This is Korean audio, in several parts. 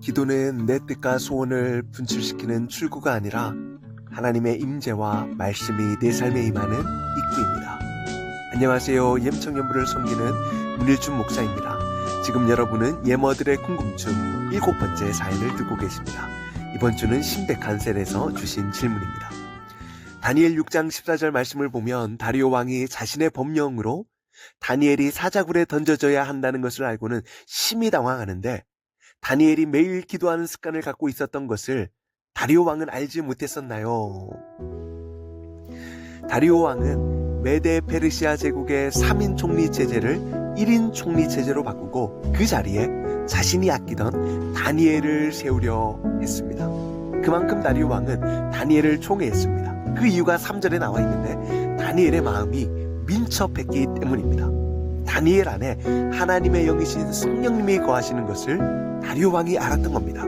기도는 내 뜻과 소원을 분출시키는 출구가 아니라 하나님의 임재와 말씀이 내 삶에 임하는 입구입니다. 안녕하세요. 옘청년부를 섬기는 문일준 목사입니다. 지금 여러분은 예머들의 궁금증 일곱 번째 사연을 듣고 계십니다. 이번 주는 신백한셀에서 주신 질문입니다. 다니엘 6장 14절 말씀을 보면 다리오 왕이 자신의 법령으로 다니엘이 사자굴에 던져져야 한다는 것을 알고는 심히 당황하는데 다니엘이 매일 기도하는 습관을 갖고 있었던 것을 다리오 왕은 알지 못했었나요? 다리오 왕은 메데 페르시아 제국의 3인 총리 체제를 1인 총리 체제로 바꾸고 그 자리에 자신이 아끼던 다니엘을 세우려 했습니다. 그만큼 다리오 왕은 다니엘을 총애했습니다. 그 이유가 3절에 나와 있는데 다니엘의 마음이 민첩했기 때문입니다. 다니엘 안에 하나님의 영이신 성령님이 거하시는 것을 다리오 왕이 알았던 겁니다.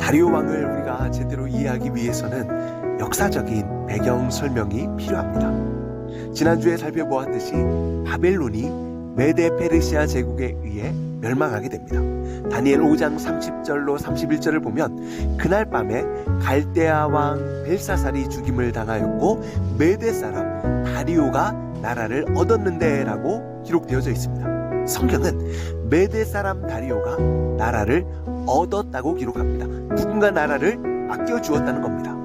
다리오 왕을 우리가 제대로 이해하기 위해서는 역사적인 배경 설명이 필요합니다. 지난주에 살펴보았듯이 바벨론이 메데 페르시아 제국에 의해 멸망하게 됩니다. 다니엘 5장 30절로 31절을 보면 그날 밤에 갈대아 왕 벨사살이 죽임을 당하였고 메데 사람 다리오가 나라를 얻었는데 라고 기록되어져 있습니다. 성경은 메데 사람 다리오가 나라를 얻었다고 기록합니다. 누군가 나라를 아껴 주었다는 겁니다.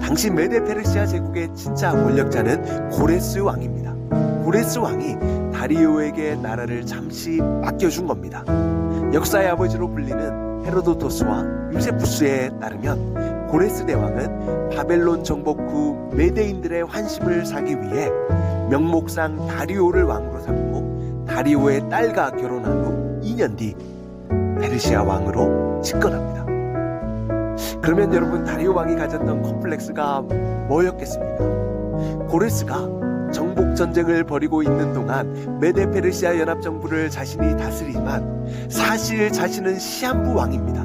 당시 메데 페르시아 제국의 진짜 권력자는 고레스 왕입니다. 고레스 왕이 다리오에게 나라를 잠시 맡겨준 겁니다. 역사의 아버지로 불리는 헤로도토스와 유세푸스에 따르면 고레스 대왕은 바벨론 정복 후 메데인들의 환심을 사기 위해 명목상 다리오를 왕으로 삼고 다리오의 딸과 결혼한 후 2년 뒤 페르시아 왕으로 집권합니다. 그러면 여러분 다리오 왕이 가졌던 컴플렉스가 뭐였겠습니까? 고레스가 정복 전쟁을 벌이고 있는 동안 메데 페르시아 연합 정부를 자신이 다스리지만 사실 자신은 시한부 왕입니다.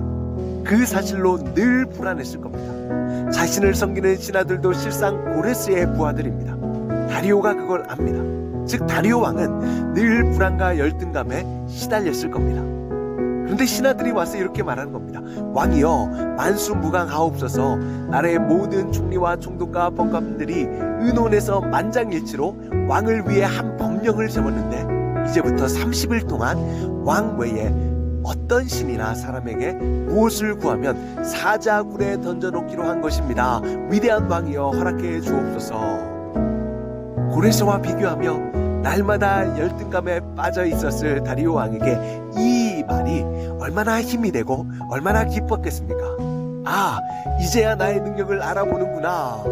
그 사실로 늘 불안했을 겁니다. 자신을 섬기는 신하들도 실상 고레스의 부하들입니다. 다리오가 그걸 압니다. 즉 다리오 왕은 늘 불안과 열등감에 시달렸을 겁니다. 그런데 신하들이 와서 이렇게 말하는 겁니다. 왕이여 만수무강하옵소서 나라의 모든 총리와 총독과 법관들이 의논해서 만장일치로 왕을 위해 한 법령을 세웠는데 이제부터 30일 동안 왕 외에 어떤 신이나 사람에게 무엇을 구하면 사자굴에 던져놓기로 한 것입니다. 위대한 왕이여 허락해 주옵소서. 고레스와 비교하며 날마다 열등감에 빠져 있었을 다리오 왕에게 이 말이 얼마나 힘이 되고 얼마나 기뻤겠습니까? 아, 이제야 나의 능력을 알아보는구나.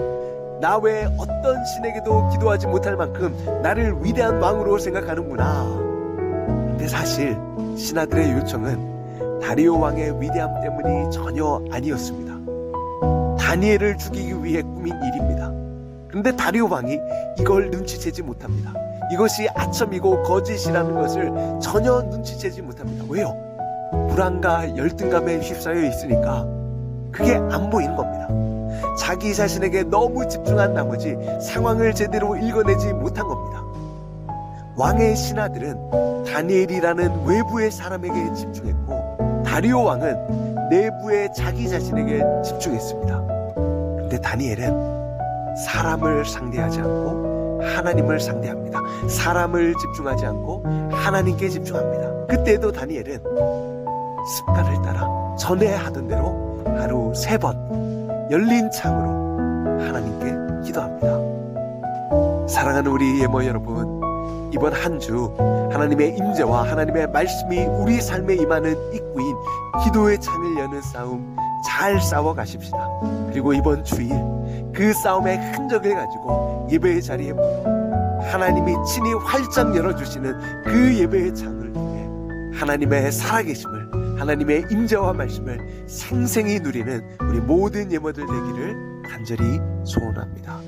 나 외에 어떤 신에게도 기도하지 못할 만큼 나를 위대한 왕으로 생각하는구나. 근데 사실 신하들의 요청은 다리오 왕의 위대함 때문이 전혀 아니었습니다. 다니엘을 죽이기 위해 꾸민 일입니다. 그런데 다리오 왕이 이걸 눈치채지 못합니다. 이것이 아첨이고 거짓이라는 것을 전혀 눈치채지 못합니다. 왜요? 불안과 열등감에 휩싸여 있으니까 그게 안 보이는 겁니다. 자기 자신에게 너무 집중한 나머지 상황을 제대로 읽어내지 못한 겁니다. 왕의 신하들은 다니엘이라는 외부의 사람에게 집중했고 다리오 왕은 내부의 자기 자신에게 집중했습니다. 근데 다니엘은 사람을 상대하지 않고 하나님을 상대합니다. 사람을 집중하지 않고 하나님께 집중합니다. 그때도 다니엘은 습관을 따라 전에 하던 대로 하루 세 번 열린 창으로 하나님께 기도합니다. 사랑하는 우리 예모 여러분, 이번 한 주 하나님의 임재와 하나님의 말씀이 우리 삶에 임하는 입구인 기도의 창을 여는 싸움 잘 싸워 가십시다. 그리고 이번 주일 그 싸움의 흔적을 가지고 예배의 자리에 모여 하나님이 친히 활짝 열어주시는 그 예배의 창을 통해 하나님의 살아계심을 하나님의 임재와 말씀을 생생히 누리는 우리 모든 예모들 되기를 간절히 소원합니다.